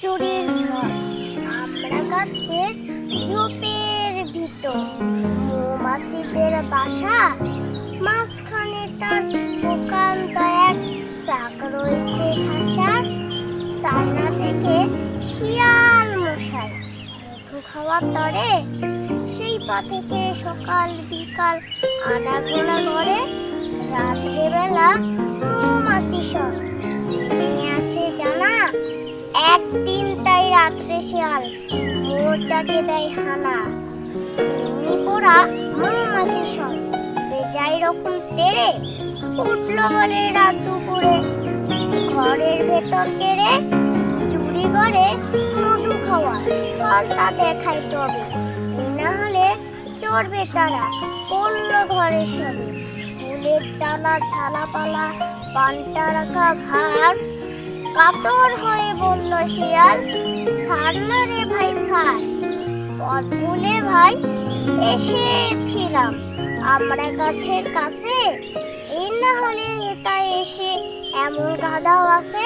চুরির ঘর আমরা গাছের ঝোপের ভিতর। মৌমাছিদের বাসা, মাঝখানে তার প্রকান্ত এক চাক রয়েছে ঘাসা তাই না দেখে শিয়াল মশাই? মধু খাওয়ার তরে সেই পথেকে সকাল বিকাল আনাগোনা করে? একদিন তাই রাত্রে শিয়াল। মোর্চাকে দেয় হানা। চিমনি পোড়া মৌমাছি সব বেজাই রকম তেড়ে, উঠল বলে রাত দুপুরে। ঘরের ভেতর কেড়ে, চুরি করে মধু খাওয়া ফলটা দেখাই তবে। না হলে চোর বেচারা পড়ল ঘরে সবে। ফুলের চালা ছালা পালা পান্তা রাখা, ভার। কাতর হয়ে বলল শিয়াল সার না রে ভাই সার পথ ভাই, এসেছিলাম। আমরা গাছের কাছে? এই না হলে এটা এসে এমন গাধাও আছে?